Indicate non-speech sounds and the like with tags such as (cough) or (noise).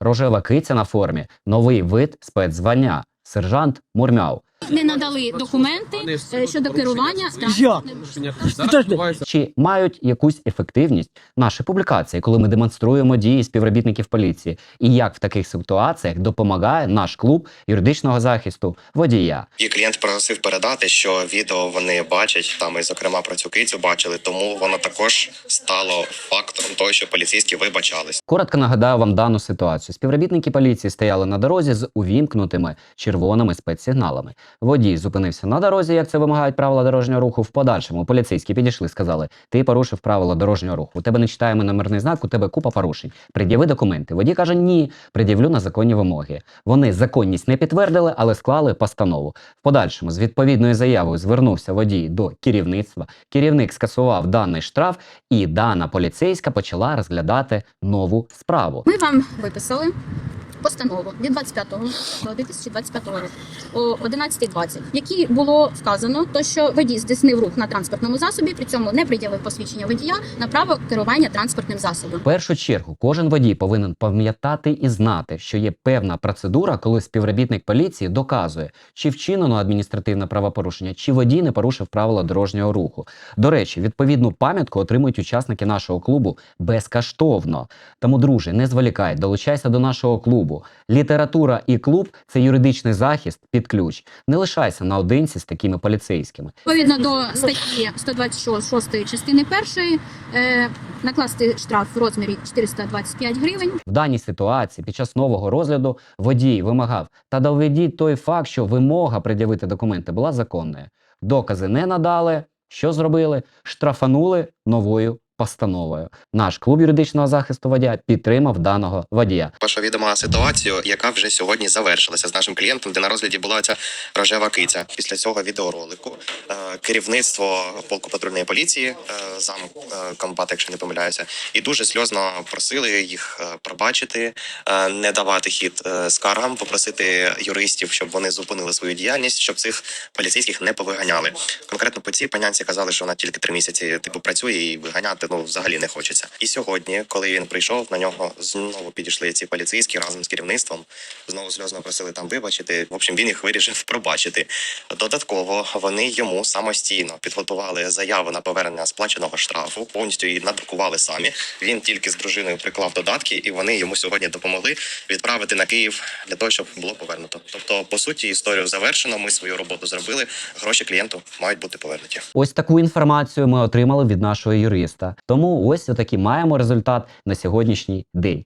Рожева киця на формі, новий вид спецзвання, сержант Мурмяв. Не надали документи е, щодо керування? Чи мають якусь ефективність наші публікації, коли ми демонструємо дії співробітників поліції, і як в таких ситуаціях допомагає наш клуб юридичного захисту водія? І клієнт просив передати, що відео вони бачать там, і зокрема про цю кицю бачили, тому воно також стало фактором того, що поліцейські вибачались. Коротко нагадаю вам дану ситуацію. Співробітники поліції стояли на дорозі з увімкнутими червоними спецсигналами. Водій зупинився на дорозі, як це вимагають правила дорожнього руху. В подальшому поліцейські підійшли, сказали: ти порушив правила дорожнього руху. У тебе не читаємо номерний знак, у тебе купа порушень. Пред'яви документи. Водій каже: Ні, пред'явлю на законні вимоги. Вони законність не підтвердили, але склали постанову. В подальшому з відповідною заявою звернувся водій до керівництва. Керівник скасував даний штраф, і дана поліцейська почала розглядати нову справу. Ми вам виписали постанову від 25 до 2025 року о 11.20, в якій було вказано, то що водій здійснив рух на транспортному засобі, при цьому не пред'явив посвідчення водія на право керування транспортним засобом. В першу чергу кожен водій повинен пам'ятати і знати, що є певна процедура, коли співробітник поліції доказує, чи вчинено адміністративне правопорушення, чи водій не порушив правила дорожнього руху. До речі, відповідну пам'ятку отримують учасники нашого клубу безкоштовно. Тому, друже, не зволікай, долучайся до нашого клубу. Література і клуб це юридичний захист під ключ. Не лишайся наодинці з такими поліцейськими. Відповідно до статті 126 частини першої е, накласти штраф в розмірі 425 гривень. В даній ситуації під час нового розгляду водій вимагав та доведіть той факт, що вимога пред'явити документи була законною. Докази не надали. Що зробили? Штрафанули новою постановою. Наш клуб юридичного захисту водія підтримав даного водія. Ваша відома ситуацію, яка вже сьогодні завершилася з нашим клієнтом, де на розгляді була ця рожева киця. Після цього відеоролику е, керівництво полку патрульної поліції, е, зам е, якщо не помиляюся, і дуже сльозно просили їх е, пробачити, е, не давати хід скаргам, попросити юристів, щоб вони зупинили свою діяльність, щоб цих поліцейських не повиганяли. Конкретно по цій панянці казали, що вона тільки три місяці типу працює і виганяти ну взагалі не хочеться. І сьогодні, коли він прийшов, на нього знову підійшли ці поліцейські разом з керівництвом. Знову сльозно просили там вибачити. В общем, він їх вирішив (laughs) пробачити. Додатково вони йому самостійно підготували заяву на повернення сплаченого штрафу, повністю її надрукували самі. Він тільки з дружиною приклав додатки, і вони йому сьогодні допомогли відправити на Київ для того, щоб було повернуто. Тобто, по суті, історію завершено. Ми свою роботу зробили. Гроші клієнту мають бути повернуті. Ось таку інформацію ми отримали від нашого юриста. Тому ось отакий маємо результат на сьогоднішній день.